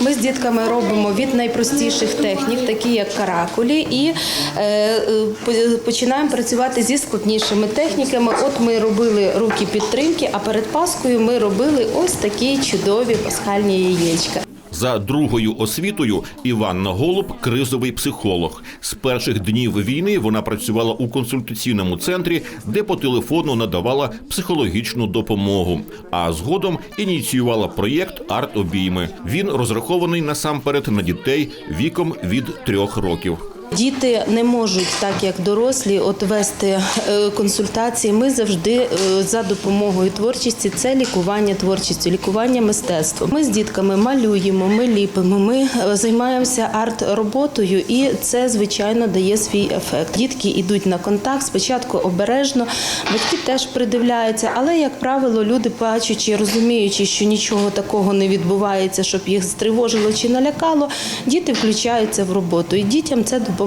Ми з дітками робимо від найпростіших технік, такі як каракулі, і е, е, по- починаємо працювати зі складнішими техніками. От ми робили руки підтримки, а перед Паскою ми робили ось такі чудові пасхальні яєчка. За другою освітою Іванна Голуб кризовий психолог. З перших днів війни вона працювала у консультаційному центрі, де по телефону надавала психологічну допомогу. А згодом ініціювала проєкт Арт обійми. Він розрахований насамперед на дітей віком від трьох років. Діти не можуть, так як дорослі, от вести е, консультації. Ми завжди е, за допомогою творчості це лікування творчістю, лікування мистецтвом. Ми з дітками малюємо, ми ліпимо, ми е, займаємося арт-роботою, і це звичайно дає свій ефект. Дітки йдуть на контакт спочатку обережно, батьки теж придивляються, але як правило, люди бачачи, розуміючи, що нічого такого не відбувається, щоб їх стривожило чи налякало, діти включаються в роботу, і дітям це допомагає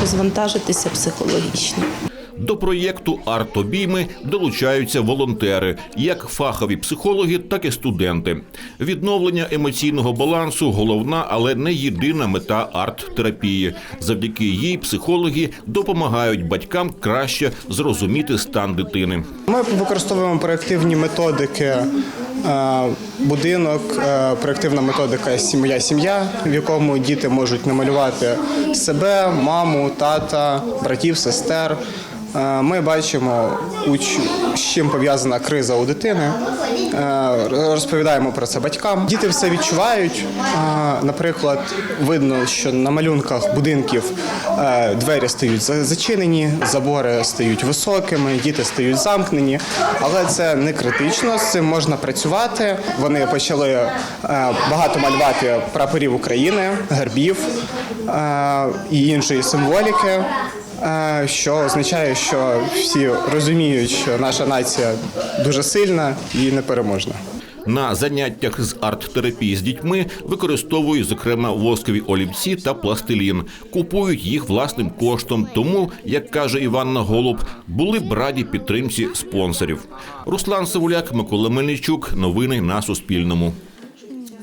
розвантажитися психологічно. До проєкту «Арт-обійми» долучаються волонтери, як фахові психологи, так і студенти. Відновлення емоційного балансу головна, але не єдина мета арт-терапії. Завдяки їй психологи допомагають батькам краще зрозуміти стан дитини. Ми використовуємо проєктивні методики. Е, Будинок, е, проєктивна методика Сім'я сім'я, в якому діти можуть намалювати себе, маму, тата, братів, сестер. Е, Ми бачимо, з чим пов'язана криза у дитини. Е, Розповідаємо про це батькам. Діти все відчувають. Е, Наприклад, видно, що на малюнках будинків двері стають за- зачинені, забори стають високими, діти стають замкнені. Але це не критично. З цим можна працювати. Вони почали багато малювати прапорів України, гербів і іншої символіки. Що означає, що всі розуміють, що наша нація дуже сильна і непереможна. На заняттях з арт-терапії з дітьми використовують зокрема воскові олівці та пластилін, купують їх власним коштом. Тому, як каже Іванна Голуб, були б раді підтримці спонсорів. Руслан Савуляк, Микола Мельничук. Новини на Суспільному.